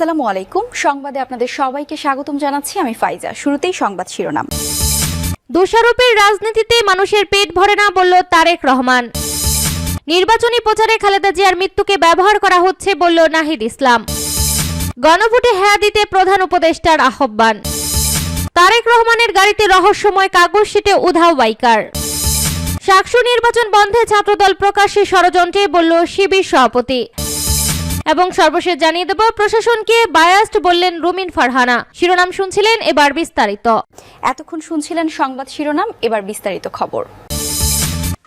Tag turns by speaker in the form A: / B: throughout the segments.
A: আসসালামু আলাইকুম। সংবাদে আপনাদের সবাইকে স্বাগতম জানাচ্ছি আমি ফাইজা। শুরুতেই সংবাদ শিরোনাম।
B: দোষারোপের রাজনীতিতে মানুষের পেট ভরে না বলল তারেক রহমান। নির্বাচনী প্রচারে খালেদা জিয়ার মৃত্যুকে ব্যবহার করা হচ্ছে বলল নাহিদ ইসলাম। গণভোটে হ্যাঁ দিতে প্রধান উপদেষ্টার আহ্বান। তারেক রহমানের গাড়িতে রহস্যময় কাগজ শিটে উধাও বাইকার। সাকসু নির্বাচন বন্ধে ছাত্রদল প্রকাশ্যে ষড়যন্ত্রে বলল শিবির সভাপতি। এবং সর্বশেষ জানিয়ে দেব, প্রশাসনকে বায়াস্ট বললেন রুমিন ফারহানা। শিরোনাম শুনছিলেন এবার বিস্তারিত।
A: এতক্ষণ শুনছিলেন সংবাদ শিরোনাম, এবার বিস্তারিত খবর।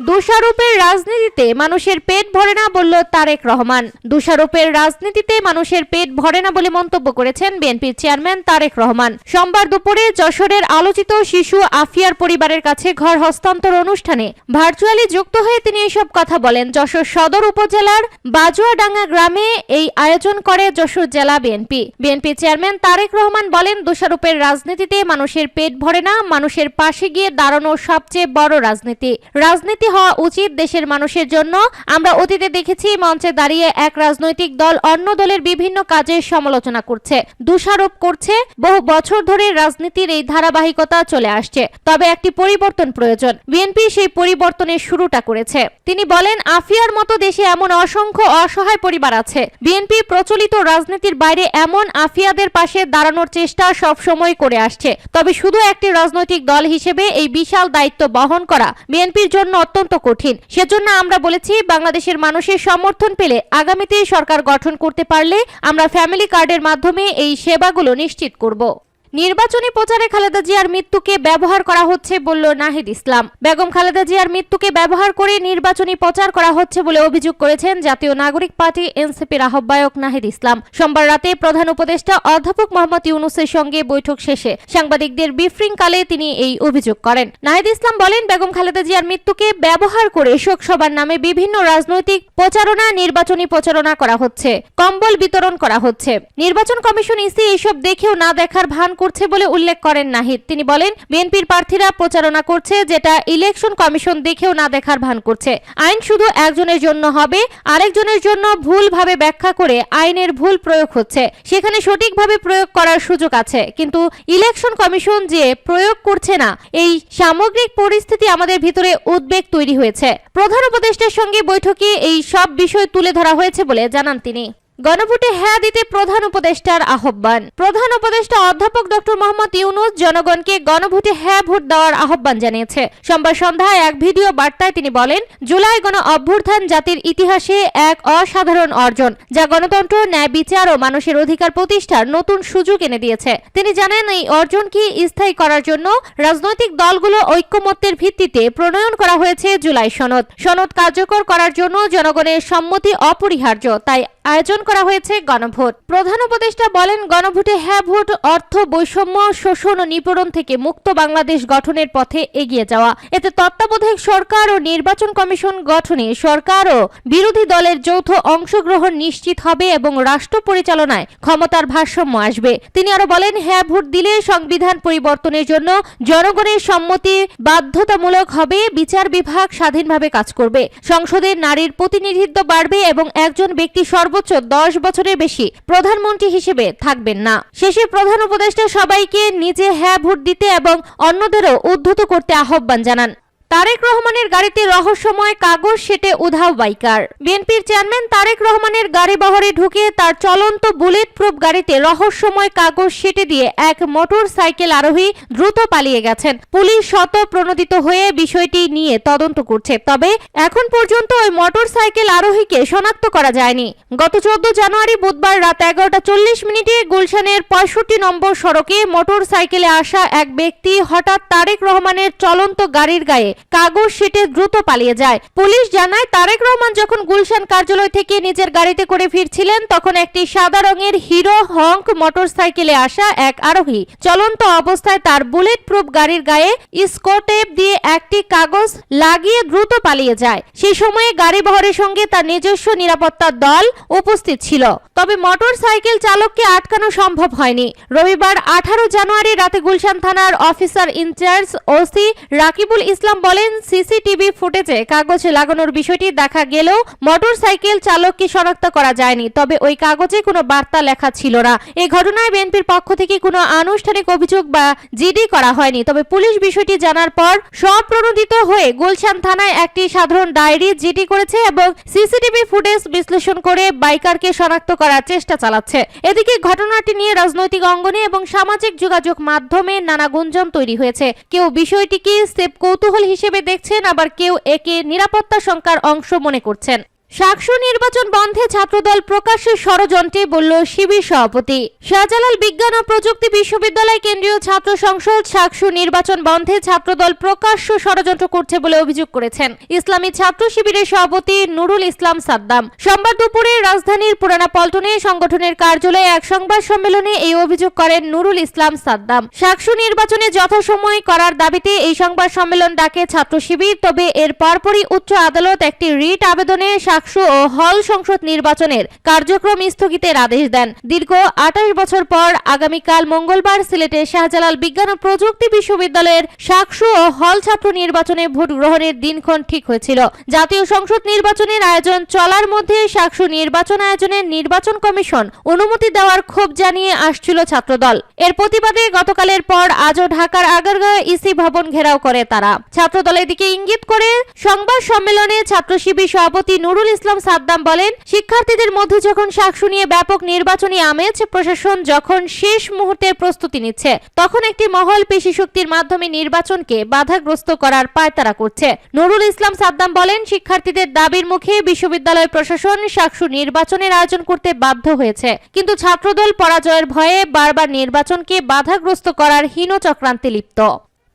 B: দোষারোপের রাজনীতিতে মানুষের পেট ভরে না বলল তারেক রহমান। দোষারোপের রাজনীতিতে মানুষের পেট ভরে না বলে মন্তব্য করেছেন বিএনপির চেয়ারম্যান তারেক রহমান। সোমবার দুপুরে যশোরের আলোচিত শিশু আফিয়ার পরিবারের কাছে ঘর হস্তান্তর অনুষ্ঠানে ভার্চুয়ালি যুক্ত হয়ে তিনি এসব কথা বলেন। যশোর সদর উপজেলার বাজুয়াডাঙ্গা গ্রামে এই আয়োজন করে যশোর জেলা BNP. BNP chairman Tarique Rahman বলেন, দোষারোপের রাজনীতিতে মানুষের পেট ভরে না, মানুষের পাশে গিয়ে দাঁড়ানো সবচেয়ে বড় রাজনীতি। রাজনীতি হওয়া উচিত দেশের মানুষের জন্য। আমরা অতীতে দেখেছি মঞ্চে দাঁড়িয়ে এক রাজনৈতিক দল অন্য দলের বিভিন্ন কাজের সমালোচনা করছে, দোষারোপ করছে। বহু বছর ধরে রাজনীতির এই ধারাবাহিকতা চলে আসছে, তবে একটি পরিবর্তন প্রয়োজন। বিএনপি সেই পরিবর্তনের শুরুটা করেছে। তিনি বলেন, আফিয়ার মতো দেশে এমন অসংখ্য অসহায় পরিবার আছে। বিএনপি প্রচলিত রাজনীতির বাইরে এমন আফিয়াদের পাশে দাঁড়ানোর চেষ্টা সব সময় করে আসছে। তবে শুধু একটি রাজনৈতিক দল হিসেবে এই বিশাল দায়িত্ব বহন করা বিএনপির জন্য অত্যন্ত কঠিন। সেজন্য আমরা বলেছি, বাংলাদেশের মানুষের সমর্থন পেলে আগামীতে সরকার গঠন করতে পারলে আমরা ফ্যামিলি কার্ডের মাধ্যমে এই সেবাগুলো নিশ্চিত করব। নির্বাচনী প্রচারে খালেদা জিয়ার মৃত্যুকে ব্যবহার করা হচ্ছে বলল নাহিদ ইসলাম। বেগম খালেদা জিয়ার মৃত্যুকে ব্যবহার করে নির্বাচনী প্রচার করা হচ্ছে বলে অভিযোগ করেছেন জাতীয় নাগরিক পার্টি এনসিপির আহ্বায়ক নাহিদ ইসলাম। সোমবার রাতে প্রধান উপদেষ্টা অধ্যাপক মোহাম্মদ ইউনুসের সঙ্গে বৈঠক শেষে সাংবাদিকদের বিফ্রিংকালে তিনি এই অভিযোগ করেন। নাহিদ ইসলাম বলেন, বেগম খালেদা জিয়ার মৃত্যুকে ব্যবহার করে শোকসভার নামে বিভিন্ন রাজনৈতিক প্রচারণা, নির্বাচনী প্রচারণা করা হচ্ছে। কম্বল বিতরণ করা হচ্ছে। নির্বাচন কমিশন ইসি এইসব দেখেও না দেখার ভান করছে বলে উল্লেখ করেন নাহিদ। তিনি বলেন, বিএনপির প্রার্থীরা প্রচারণা করছে যেটা ইলেকশন কমিশন দেখেও না দেখার ভান করছে। আইন শুধু একজনের জন্য হবে, আরেকজনের জন্য ভুলভাবে ব্যাখ্যা করে আইনের ভুল প্রয়োগ হচ্ছে। সেখানে সঠিকভাবে প্রয়োগ করার সুযোগ আছে। কিন্তু ইলেকশন কমিশন যে প্রয়োগ করছে না, এই সামগ্রিক পরিস্থিতি আমাদের ভিতরে উদ্বেগ তৈরি হয়েছে। প্রধান উপদেষ্টার সঙ্গে বৈঠকে এই সব বিষয় তুলে ধরা হয়েছে বলে জানান তিনি। গণভোটে হ্যাঁ দিতে প্রধান উপদেষ্টার আহ্বান। প্রধান উপদেষ্টা অধ্যাপক ডক্টর মোহাম্মদ ইউনুস জনগণকে গণভোটে হ্যাঁ ভোট দেওয়ার আহ্বান জানিয়েছে। সোমবার সন্ধ্যায় এক ভিডিও বার্তায় তিনি বলেন, জুলাই গণ অভ্যুত্থান জাতির ইতিহাসে এক অসাধারণ অর্জন, যা গণতন্ত্র, ন্যায় বিচার ও মানুষের অধিকার প্রতিষ্ঠার নতুন সুযোগ এনে দিয়েছে। তিনি জানেন, এই অর্জনকে স্থায়ী করার জন্য রাজনৈতিক দলগুলো ঐক্যমত্যের ভিত্তিতে প্রণয়ন করা হয়েছে জুলাই সনদ। সনদ কার্যকর করার জন্য জনগণের সম্মতি অপরিহার্য, তাই আয়োজন করা হয়েছে গণভোট। প্রধান উপদেষ্টা বলেন, গণভোটে হ্যাঁ ভোট অর্থ, বৈষম্য, শোষণ ও নিপীড়ন থেকে মুক্ত বাংলাদেশ গঠনের পথে এগিয়ে যাওয়া। এতে তত্ত্বাবধায়ক সরকার ও নির্বাচন কমিশন গঠনে সরকার ও বিরোধী দলের যৌথ অংশগ্রহণ নিশ্চিত হবে এবং রাষ্ট্র পরিচালনায় ক্ষমতার ভারসাম্য আসবে। তিনি আরও বলেন হ্যাঁ ভোট দিলে সংবিধান পরিবর্তনের জন্য জনগণের সম্মতি বাধ্যতামূলক হবে, বিচার বিভাগ স্বাধীনভাবে কাজ করবে। সংসদে নারীর প্রতিনিধিত্ব বাড়বে এবং একজন ব্যক্তি সর্বোচ্চ দশ বছরের বেশি প্রধানমন্ত্রী হিসেবে থাকবেন না। শেষে প্রধান উপদেষ্টা সবাইকে নিজে হ্যাঁ ভোট দিতে এবং অন্যদেরও উদ্ধত করতে আহ্বান জানান। তারেক রহমানের গাড়িতে রহস্যময় কাগজ সেটে উধাও বাইকার। বিএনপির চেয়ারম্যান তারেক রহমানের গাড়ি বহরে ঢুকে তার চলন্ত বুলেট প্রুফ গাড়িতে রহস্যময় কাগজ সেটে দিয়ে এক মোটর সাইকেল আরোহী দ্রুত পালিয়ে গেছেন। পুলিশ শত প্রণোদিত হয়ে বিষয়টি নিয়ে তদন্ত করছে। তবে এখন পর্যন্ত ওই মোটর সাইকেল আরোহীকে শনাক্ত করা যায়নি। গত চোদ্দ জানুয়ারি বুধবার রাত এগারোটা চল্লিশ মিনিটে গুলশানের পঁয়ষট্টি নম্বর সড়কে মোটর সাইকেলে আসা এক ব্যক্তি হঠাৎ তারেক রহমানের চলন্ত গাড়ির গায়ে কাগজ সেটে দ্রুত পালিয়ে যায়। পুলিশ জানায়, তারেক রহমান যখন গুলশান কার্যালয় থেকে নিজের গাড়িতে করে ফিরছিলেন, তখন একটি সাদা রঙের হিরো হংক মোটর সাইকেলে আসা এক আরোহী। চলন্ত অবস্থায় তার বুলেট প্রুফ গাড়ির গায়ে স্কোটেপ দিয়ে একটি কাগজ লাগিয়ে দ্রুত পালিয়ে যায়। সেই সময়ে গাড়ি বহরের সঙ্গে তার নিজস্ব নিরাপত্তার দল উপস্থিত ছিল। তবে মোটর সাইকেল চালককে আটকানো সম্ভব হয়নি। রবিবার আঠারো জানুয়ারি রাতে গুলশান থানার officer incharge OC Rakibul Islam বলেন, সিসিটিভি ফুটেজে কাগজ লাগানোর বিষয়টি দেখা গেলেও মোটরসাইকেল চালককে শনাক্ত করা যায়নি। তবে ওই কাগজে কোনো বার্তা লেখা ছিল না। এই ঘটনায় বিএনপির পক্ষ থেকে কোনো আনুষ্ঠানিক অভিযোগ বা জিডি করা হয়নি। তবে পুলিশ বিষয়টি জানার পর স্বপ্রণোদিত হয়ে গুলশান থানায় একটি সাধারণ ডায়েরি জিডি করেছে এবং সিসিটিভি ফুটেজ বিশ্লেষণ করে বাইকারকে শনাক্ত করার চেষ্টা চালাচ্ছে। এদিকে ঘটনাটি নিয়ে রাজনৈতিক অঙ্গনে এবং সামাজিক যোগাযোগ মাধ্যমে নানা গুঞ্জন তৈরি হয়েছে। কেউ বিষয়টিকে সেপ কৌতূহল হিসেবে দেখছেন আবার কেউ একে নিরাপত্তা শঙ্কার অংশ মনে করছেন। সাকসু নির্বাচন বন্ধে ছাত্রদল প্রকাশ্যে ষড়যন্ত্রে বলল শিবির সভাপতি। শাহজালাল বিজ্ঞান ও প্রযুক্তি বিশ্ববিদ্যালয় কেন্দ্রীয় ছাত্র সংসদ সাকসু নির্বাচন বন্ধে ছাত্রদল প্রকাশ্য ষড়যন্ত্র করছে বলে অভিযোগ করেছেন। ইসলামী ছাত্র শিবিরের সভাপতি নুরুল ইসলাম সাদ্দাম। সোমবার দুপুরে রাজধানীর পুরানা পল্টনে সংগঠনের কার্যালয়ে এক সংবাদ সম্মেলনে এই অভিযোগ করেন নুরুল ইসলাম সাদ্দাম। সাকসু নির্বাচনে যথাসময় করার দাবিতে এই সংবাদ সম্মেলন ডাকে ছাত্র শিবির, তবে এর পরপরই উচ্চ আদালত একটি রিট আবেদনে সাকসু ও হল সংসদ নির্বাচনের কার্যক্রম স্থগিতের আদেশ দেন। দীর্ঘ আঠাশ বছর পর আগামীকাল মঙ্গলবার সিলেটের শাহজালাল বিজ্ঞান ও প্রযুক্তি বিশ্ববিদ্যালয়ের সাকসু ও হল ছাত্র নির্বাচনে ভোট গ্রহণের দিনক্ষণ ঠিক হয়েছিল। জাতীয় সংসদ নির্বাচনের আয়োজন চলার মধ্যে সাকসু নির্বাচন আয়োজনের নির্বাচন কমিশন অনুমতি দেওয়ার ক্ষোভ জানিয়ে আসছিল ছাত্রদল। এর প্রতিবাদে গতকালের পর আজও ঢাকার আগারগাঁও ইসি ভবন ঘেরাও করে তারা। ছাত্রদলের দিকে ইঙ্গিত করে সংবাদ সম্মেলনে ছাত্র শিবির সভাপতি নুরুল ইসলাম সাদ্দাম বলেন, শিক্ষার্থীদের মধ্যে যখন সাকসু নিয়ে ব্যাপক নির্বাচনী আমেজ, প্রশাসন যখন শেষ মুহূর্তের প্রস্তুতি নিচ্ছে, তখন একটি মহল পেশি শক্তির মাধ্যমে নির্বাচনকে বাধাগ্রস্ত করার পায়তারা করছে। নুরুল ইসলাম সাদ্দাম বলেন, শিক্ষার্থীদের দাবির মুখে বিশ্ববিদ্যালয় প্রশাসন সাকসু নির্বাচনের আয়োজন করতে বাধ্য হয়েছে। কিন্তু ছাত্রদল পরাজয়ের ভয়ে বারবার নির্বাচনকে বাধাগ্রস্ত করার হীন চক্রান্তে লিপ্ত।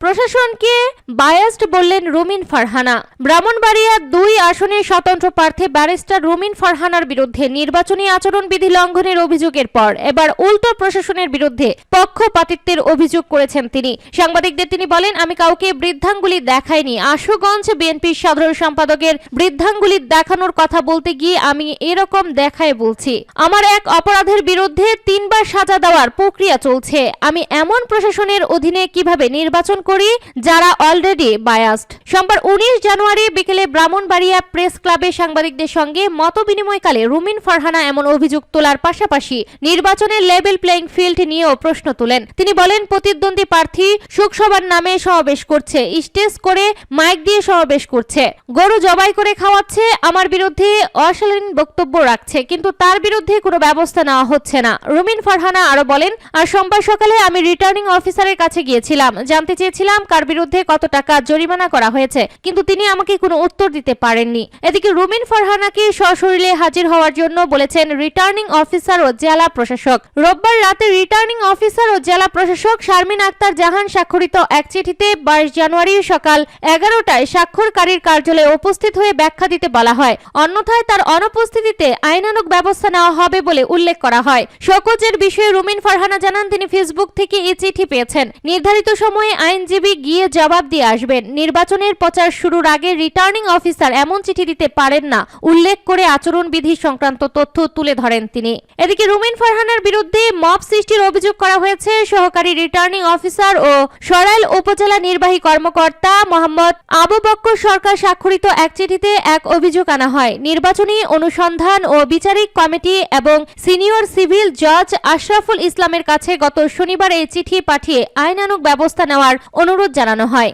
B: প্রশাসনকে বায়াসড বললেন রুমিন ফারহানা। ব্রাহ্মণবাড়িয়া দুই আসনের স্বতন্ত্র প্রার্থী ব্যারিস্টার রুমিন ফারহানার বিরুদ্ধে নির্বাচনী আচরণবিধি লঙ্ঘনের অভিযোগের পর এবার উল্টো প্রশাসনের বিরুদ্ধে পক্ষপাতিত্বের অভিযোগ করেছেন তিনি। সাংবাদিকদের তিনি বলেন, আমি কাউকে বৃদ্ধাঙ্গুলি দেখাইনি। আশুগঞ্জ বিএনপির সাধারণ সম্পাদকের বৃদ্ধাঙ্গুলি দেখানোর কথা বলতে গিয়ে আমি এরকম দেখায় বলছি। আমার এক অপরাধের বিরুদ্ধে তিনবার সাজা দেওয়ার প্রক্রিয়া চলছে। আমি এমন প্রশাসনের অধীনে কীভাবে নির্বাচন করি, যারা অলরেডি বায়াস্ট সোমবার উনিশ জানুয়ারি বিকেলে ব্রাহ্মণবাড়িয়া প্রেস ক্লাবে সাংবাদিকদের সঙ্গে মত বিনিময়কালে রুমিন ফারহানা এমন অভিযোগ তোলার পাশাপাশি নির্বাচনের লেভেল প্লেইং ফিল্ড নিয়েও প্রশ্ন তোলেন। তিনি বলেন, প্রতিদ্বন্দ্বী প্রার্থী শোকসভার নামে সমাবেশ করছে, স্টেজ করে মাইক দিয়ে সমাবেশ করছে। গরু জবাই করে খাওয়াচ্ছে, আমার বিরুদ্ধে অশালীন বক্তব্য রাখছে, কিন্তু তার বিরুদ্ধে কোনো ব্যবস্থা নেওয়া হচ্ছে না। রুমিন ফারহানা আরও বলেন, আর সোমবার সকালে আমি রিটার্নিং অফিসারের কাছে গিয়েছিলাম, জানতে চেয়েছিলাম কার বিরুদ্ধে কত টাকা জরিমানা করা হয়েছে, কিন্তু তিনি আমাকে কোনো উত্তর দিতে পারেননি। এদিকে রুমিন ফারহানাকে সশরীরে হাজির হওয়ার জন্য বলেছেন রিটার্নিং অফিসার ও জেলা প্রশাসক। রোববার রাতে রিটার্নিং অফিসার ও জেলা প্রশাসক শারমিন আক্তার জাহান স্বাক্ষরিত এক চিঠিতে বাইশ জানুয়ারি সকাল এগারোটায় স্বাক্ষরকারীর কার্যালয়ে উপস্থিত হয়ে ব্যাখ্যা দিতে বলা হয়। অন্যথায় তার অনুপস্থিতিতে আইনানুক ব্যবস্থা নেওয়া হবে বলে উল্লেখ করা হয়। শোকজের বিষয়ে রুমিন ফারহানা জানান, তিনি ফেসবুক থেকে এই চিঠি পেয়েছেন। নির্ধারিত সময়ে আইনজীবী গিয়ে জবাব দিয়ে আসবেন। নির্বাচনের প্রচার শুরুর আগে রিটার্নিং অফিসার এমন চিঠি দিতে পারেন না, উল্লেখ করে আচরণবিধি সংক্রান্ত তথ্য তুলে ধরেন তিনি। এদিকে রুমিন ফারহানার বিরুদ্ধে মব সৃষ্টির অভিযোগ করা হয়েছে, সহকারী রিটার্নিং অফিসার ও সরাইল উপজেলা নির্বাহী কর্মকর্তা মোহাম্মদ আবু বক্কর সরকার স্বাক্ষরিত এক চিঠিতে এক অভিযোগ আনা হয়। নির্বাচনী অনুসন্ধান ও বিচারিক কমিটি এবং সিনিয়র সিভিল জজ আশরাফুল ইসলামের কাছে গত শনিবার এই চিঠি পাঠিয়ে আইনানুগ ব্যবস্থা নেওয়ার অনুরোধ জানানো হয়।